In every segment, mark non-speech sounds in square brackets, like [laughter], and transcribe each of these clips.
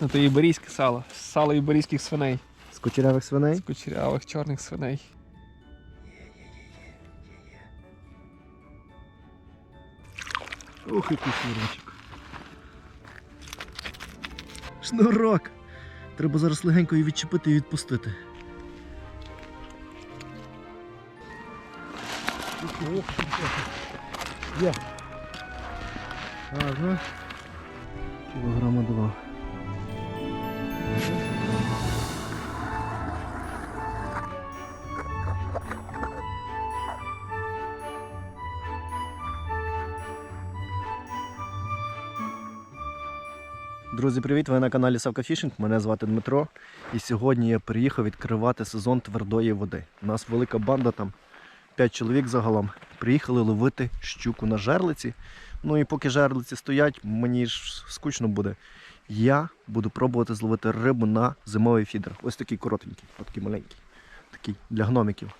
Ну то іберійське сало. Сало іберійських свиней. З кучерявих свиней. З кучерявих чорних свиней. Ох, який шнурочок. Шнурок! Треба зараз легенько її відчепити і відпустити. Є. Гарно. Кілограма два. Друзі, привіт! Ви на каналі Савка Фішинг. Мене звати Дмитро. І сьогодні я приїхав відкривати сезон твердої води. У нас велика банда, там 5 чоловік загалом. Приїхали ловити щуку на жерлиці. Ну і поки жерлиці стоять, мені ж скучно буде. Я буду пробувати зловити рибу на зимовий фідер. Ось такий коротенький, такий маленький. Такий для гномиків.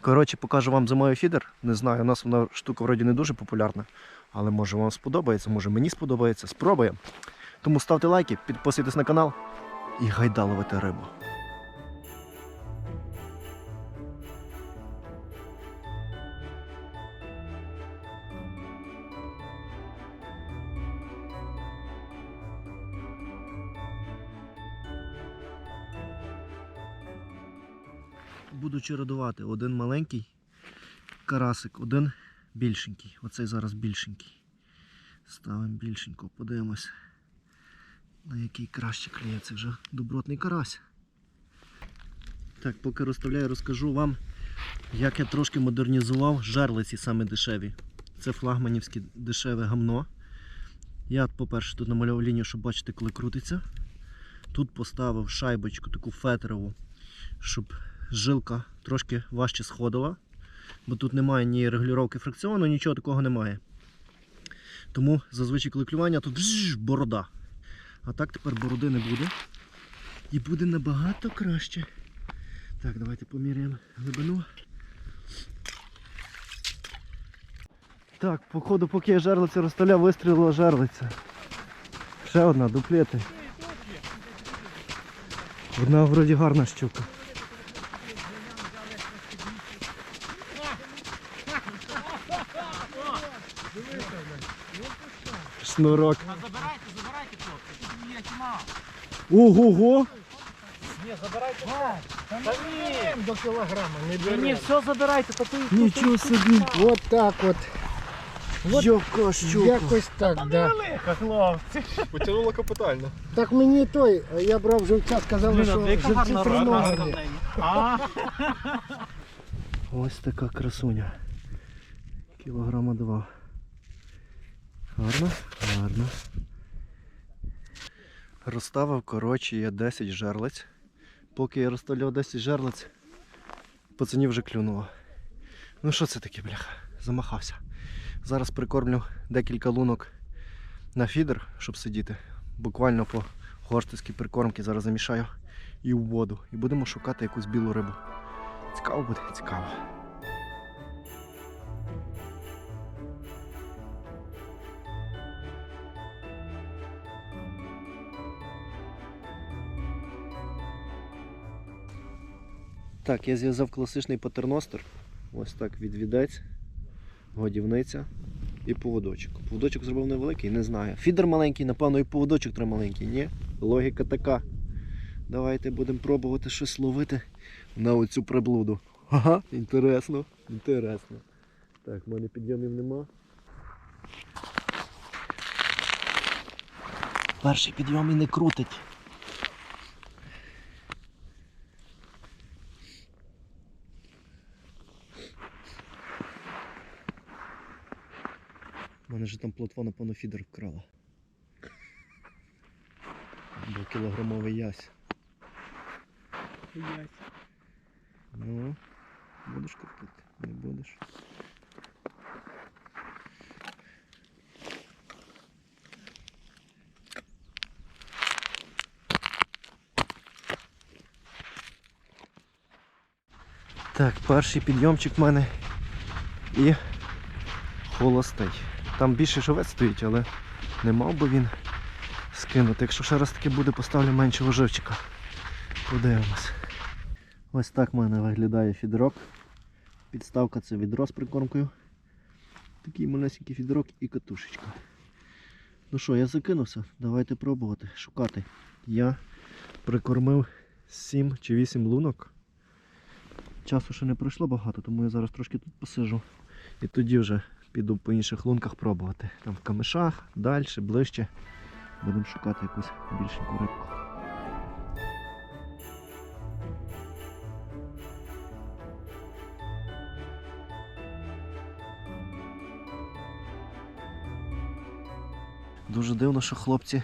Коротше, покажу вам зимовий фідер. Не знаю, у нас вона штука вроді не дуже популярна. Але може вам сподобається, може мені сподобається. Спробуємо. Тому ставте лайки, підписуйтесь на канал і гайда ловити рибу. Буду чередувати один маленький карасик, один більшенький. Оцей зараз більшенький. Ставимо більшенько, подивимось на який краще кліє. Вже добротний карась. Так, поки розставляю, розкажу вам, як я трошки модернізував жерлиці саме дешеві. Це флагманівське дешеве гамно. Я, по-перше, тут намалював лінію, щоб бачити, коли крутиться. Тут поставив шайбочку таку фетерову, щоб жилка трошки важче сходила, бо тут немає ні регулювання фракціону, нічого такого немає. Тому зазвичай коли тут бжж, борода. А так тепер бороди не буде. І буде набагато краще. Так, давайте поміряємо глибину. Так, походу, поки я жерлицю розставляв, вистрілила жерлиця. Ще одна, дуплети. Одна вроді гарна щука. Шнурок. Забирайте, забирайте, хлопці. Тут є тьма. Ого-го! Ні, забирайте. Та ні. до кілограма, не Ні, бере. ні, все забирайте, то ти Нічого собі! От так от. Яка щука! Якось так, да. велика, хлопці. Потягнуло капітально. Так мені той, я брав живця, сказали, що живці. А, Ось така красуня. Кілограма два. Гарно, гарно. Розставив, коротше, я 10 жерлиць. Поки я розставляв 10 жерлиць, пацанів вже клюнуло. Ну що це таке, бляха? Замахався. Зараз прикормлю декілька лунок на фідер, щоб сидіти. Буквально по горстиській прикормки зараз замішаю і в воду. І будемо шукати якусь білу рибу. Цікаво буде, цікаво. Так, я зв'язав класичний патерностер. Ось так відвідець, годівниця і поводочок. Поводочок зробив невеликий, не знаю. Фідер маленький, напевно, і поводочок треба маленький. Ні, логіка така. Давайте будемо пробувати щось ловити на оцю приблуду. Ага, інтересно, інтересно. Так, в мене підйомів нема. Перший підйом і не крутить. Там плотва, напевно, фідер вкрала. Бо кілограмовий ясь. Ну, будеш крутити? Не будеш. Так, перший підйомчик в мене і холостий. Там більше живець стоїть, але не мав би він скинути. Якщо ще раз таки буде, поставлю меншого живчика. Подивимось. Ось так в мене виглядає фідерок. Підставка це відро з прикормкою. Такий малесенький фідерок і катушечка. Ну що, я закинувся, давайте пробувати, шукати. Я прикормив 7 чи 8 лунок. Часу ще не пройшло багато, тому я зараз трошки тут посижу. І тоді вже піду по інших лунках пробувати. Там в камишах, далі, ближче. Будемо шукати якусь більшеньку рибку. Дуже дивно, що хлопці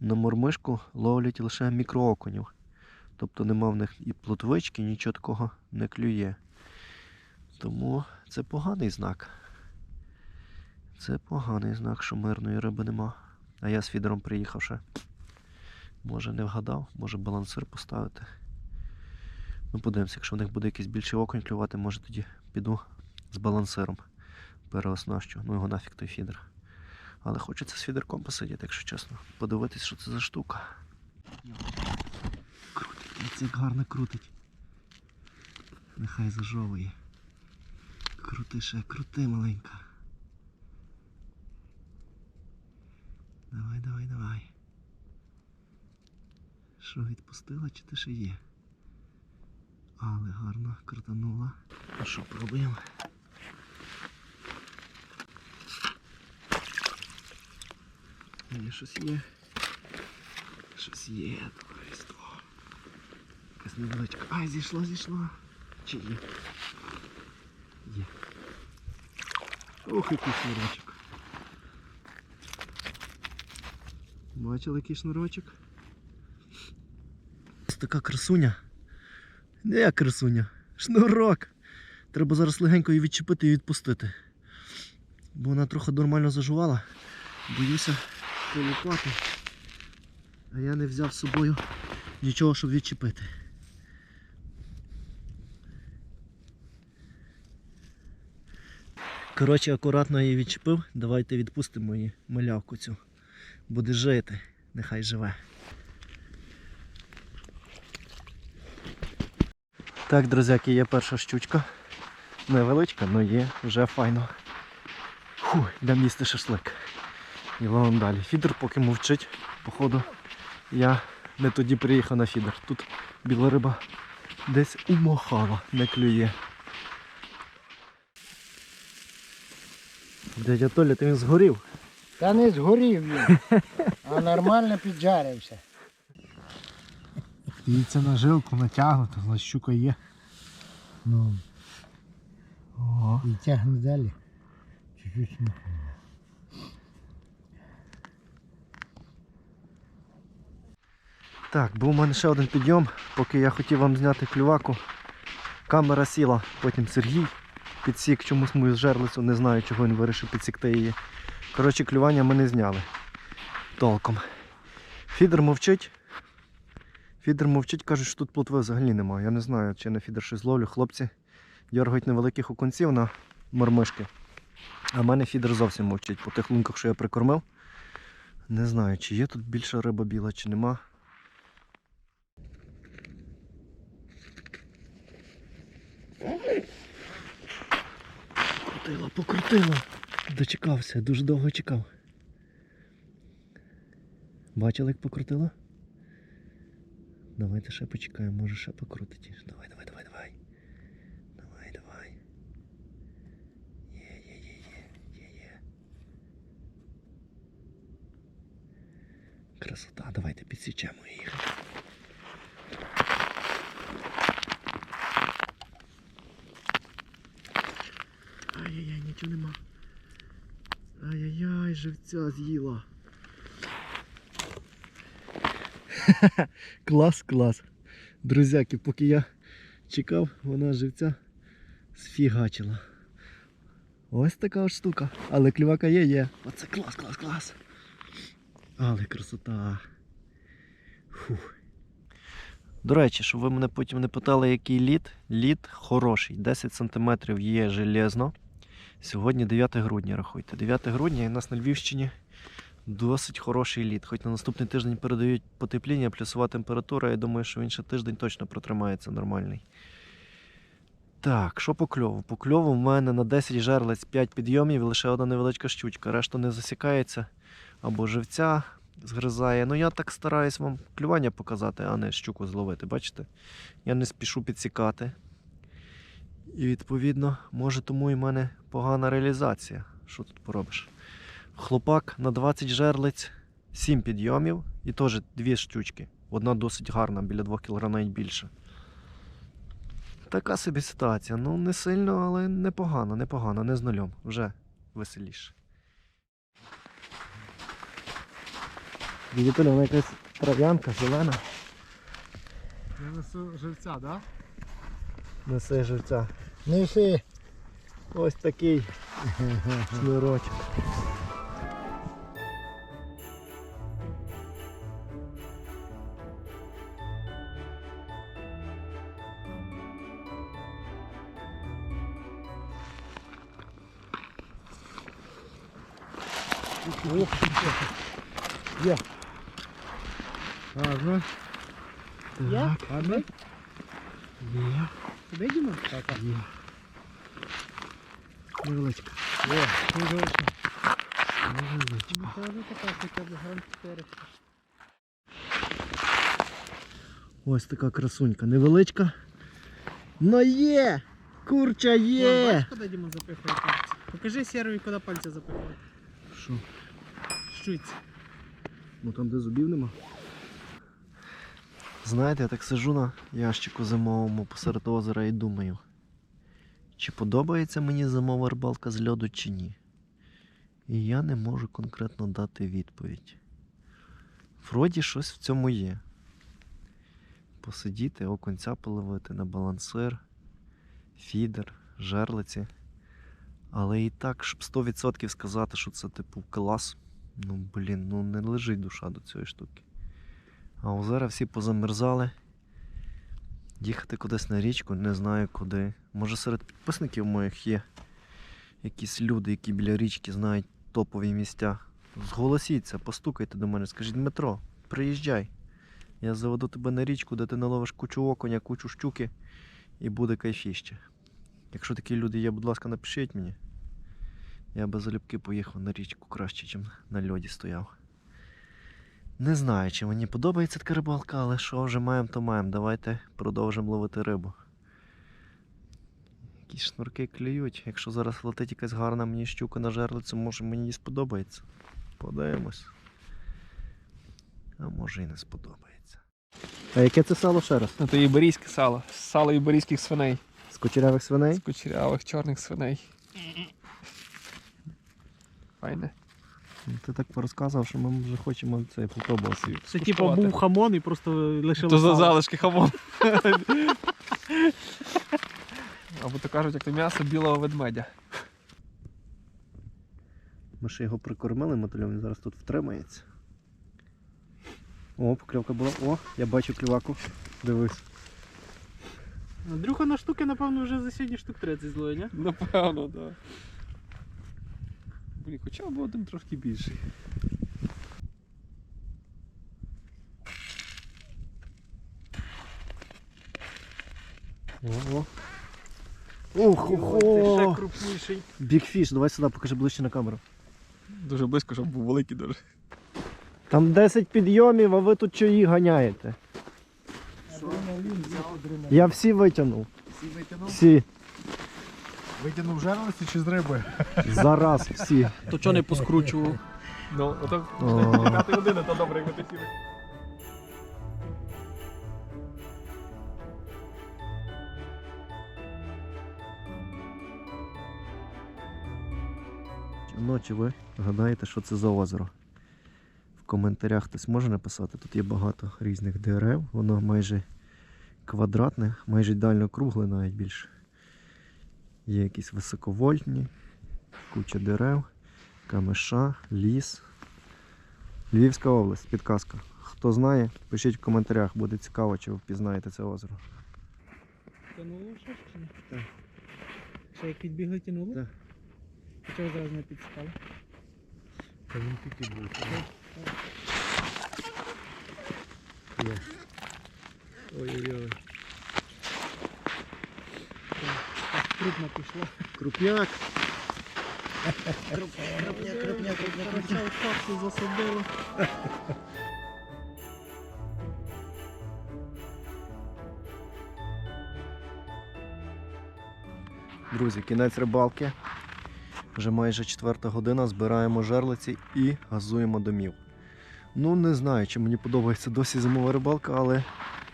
на мормишку ловлять лише мікроокунів. Тобто нема в них і плотвички, нічого такого не клює. Тому це поганий знак. Це поганий знак, що мирної риби нема. А я з фідером приїхав ще. Може не вгадав, може балансир поставити. Ну подивимося, якщо в них буде якийсь більший окунь клювати, може тоді піду з балансиром. Переоснащу. Ну його нафіг той фідер. Але хочеться з фідерком посидіти, якщо чесно. Подивитись, що це за штука. Крутить, це гарно крутить. Нехай зажовує. Крути ще, крути маленька. Давай, давай, давай. Що, відпустила чи ти ще є? Але гарно крутанула. Ну що, пробуємо. Є щось є. Щось є, товариство. Якась невеличка. Ай, зійшла, зійшла. Чи є? Є. Ох, який шнурочок. Бачили який шнурочок? Ось така красуня. Не красуня. Шнурок. Треба зараз легенько її відчепити і відпустити. Бо вона трохи нормально зажувала. Боюся полупати. А я не взяв з собою нічого, щоб відчепити. Коротше, акуратно її відчепив. Давайте відпустимо її малявку цю. Буде жити, нехай живе. Так, друзяки, є перша щучка. Невеличка, але є, вже файно. Фу, йдемо їсти шашлик. І ловимо далі. Фідер поки мовчить, походу. Я не тоді приїхав на фідер. Тут біла риба десь умахала, не клює. Дядя Толя, ти він згорів. Та не згорів він, а нормально піджарився. Дивіться на жилку натягнуто, значить щука є. Ну, О. і тягне далі. Чуть-чуть. Так, був у мене ще один підйом, поки я хотів вам зняти клюваку. Камера сіла, потім Сергій підсік чомусь мою жерлицю, не знаю, чого він вирішив підсікти її. Коротше, клювання ми не зняли толком. Фідер мовчить. Фідер мовчить, кажуть, що тут плотви взагалі немає. Я не знаю, чи на фідер щось ловлю. Хлопці дергають невеликих окунців на мормишки. А в мене фідер зовсім мовчить. По тих лунках, що я прикормив. Не знаю, чи є тут більша риба біла, чи нема. Покрутила, покрутила. Дочекався, дуже довго чекав. Бачили, як покрутила? Давайте ще почекаємо, може ще покрутить. Давай, давай, давай, давай. Давай, давай. Є, є, є, є, є, є. Красота, давайте підсічемо їх. Ай-яй-яй, нічого нема. Ай-яй-яй, живця з'їла. [laughs] клас, клас. Друзяки, поки я чекав, вона живця сфігачила. Ось така от штука. Але клювака є, є. Оце клас, клас, клас. Але красота. Фух. До речі, щоб ви мене потім не питали, який лід. Лід хороший. 10 см є железно. Сьогодні 9 грудня, рахуйте. 9 грудня і у нас на Львівщині Досить хороший лід. Хоч на наступний тиждень передають потепління, плюсова температура. Я думаю, що ще тиждень точно протримається нормальний. Так, що по кльову? По кльову в мене на 10 жерлиць 5 підйомів і лише одна невеличка щучка. Решта не засікається або живця згризає. Ну я так стараюсь вам клювання показати, а не щуку зловити. Бачите? Я не спішу підсікати. І відповідно, може тому і в мене погана реалізація. Що тут поробиш? Хлопак на 20 жерлиць, 7 підйомів і теж дві штучки. Одна досить гарна, біля 2 кг навіть більше. Така собі ситуація. Ну, не сильно, але непогано, непогано, не з нульом. Вже веселіше. Видите, вона якась трав'янка, зелена. Я несу живця, да? Несе живця. Неси. Ось такий [laughs] шнурочок. Є. Видимо? Є. Невеличка. О, очень. Невеличка. Це вже така хоча б грам 4. Ось така красунька. Невеличка. Ну є! Курча є! Бачиш, куди Діма запихує пальці? Покажи серві, куди пальці запихує. Що? Щуйці. Ну там де зубів нема. Знаєте, я так сижу на ящику зимовому посеред озера і думаю, чи подобається мені зимова рибалка з льоду чи ні. І я не можу конкретно дати відповідь. Вроді щось в цьому є. Посидіти, оконця половити на балансир, фідер, жерлиці. Але і так, щоб 100% сказати, що це типу клас, Ну, блін, ну не лежить душа до цієї штуки. А озера всі позамерзали. Їхати кудись на річку, не знаю куди. Може серед підписників моїх є якісь люди, які біля річки знають топові місця. Зголосіться, постукайте до мене, скажіть, Дмитро, приїжджай. Я заведу тебе на річку, де ти наловиш кучу окуня, кучу щуки і буде кайфіще. Якщо такі люди є, будь ласка, напишіть мені. Я би залюбки поїхав на річку краще, ніж на льоді стояв. Не знаю, чи мені подобається така рибалка, але що вже маємо, то маємо. Давайте продовжимо ловити рибу. Якісь шнурки клюють. Якщо зараз летить якась гарна мені щука на жерлицю, може мені і сподобається. Подивимось. А може і не сподобається. А яке це сало ще раз? Ну, то іберійське сало. Сало іберійських свиней. З кучерявих свиней? З кучерявих чорних свиней. Файне. Ну, Ти так порозказував, що ми вже хочемо це попробувати. Це типу був хамон і просто лишили То за залишки хамон. [laughs] Або то кажуть, як то м'ясо білого ведмедя. Ми ще його прикормили мотилем, він зараз тут втримається. О, покльовка була. О, я бачу клюваку. Дивись. Андрюха на штуки, напевно, вже за сьогодні штук 30 злої, ні? Напевно, так. Да. Блін, хоча б один трошки більший. Ого. Це ще крупніший. Бікфіш, давай сюди, покажи ближче на камеру. Дуже близько, щоб був великий дуже. Там 10 підйомів, а ви тут чиї ганяєте? Я всі витягнув. Всі витягнув? Всі. Витягнув жерлиці чи з риби? Зараз всі. То чого не поскручував? Ну, ото. 5 години, то добре, якби ти сіли. Ночі ви гадаєте, що це за озеро? В коментарях хтось може написати. Тут є багато різних дерев, воно майже квадратне, майже ідеально кругле навіть більше. Є якісь високовольтні, куча дерев, камеша, ліс. Львівська область, підказка. Хто знає, пишіть в коментарях, буде цікаво, чи ви впізнаєте це озеро. Тянуло щось чи ні? Так. Ще як підбігли, тянуло? Так. Чого зараз не підстало? Та він тільки був. Крупно пішло. Крупняк. Крупняк, крупняк, крупняк, крупняк. Шапку засадило. Друзі, кінець рибалки. Вже майже четверта година, збираємо жерлиці і газуємо домів. Ну, не знаю, чи мені подобається досі зимова рибалка, але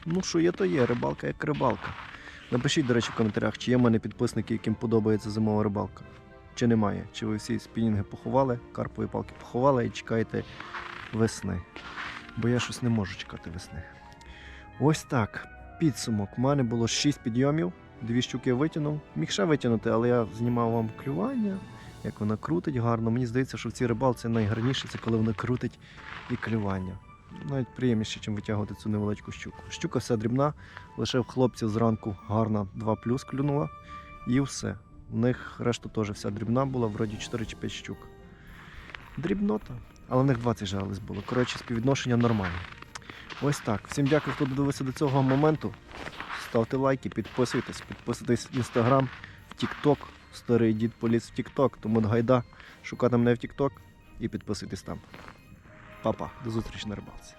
ну що є, то є, рибалка як рибалка. Напишіть, до речі, в коментарях, чи є в мене підписники, яким подобається зимова рибалка. Чи немає. Чи ви всі спінінги поховали, карпові палки поховали і чекаєте весни. Бо я щось не можу чекати весни. Ось так. Підсумок. У мене було 6 підйомів. Дві щуки витягнув. Міг ще витягнути, але я знімав вам клювання, як вона крутить гарно. Мені здається, що в цій рибалці найгарніше це коли вона крутить і клювання. Навіть приємніше, ніж витягувати цю невеличку щуку. Щука вся дрібна, лише в хлопців зранку гарна 2 плюс клюнула. І все. У них решта теж вся дрібна була, вроді 4 чи 5 щук. Дрібнота. Але в них 20 жались було. Коротше, співвідношення нормальне. Ось так. Всім дякую, хто додивився до цього моменту. Ставте лайки, підписуйтесь, підписуйтесь в інстаграм, в Тікток. Старий дід поліз в Тікток, тому гайда шукати мене в Тікток і підписуйтесь там. Па-па, до зустрічі на рибалці.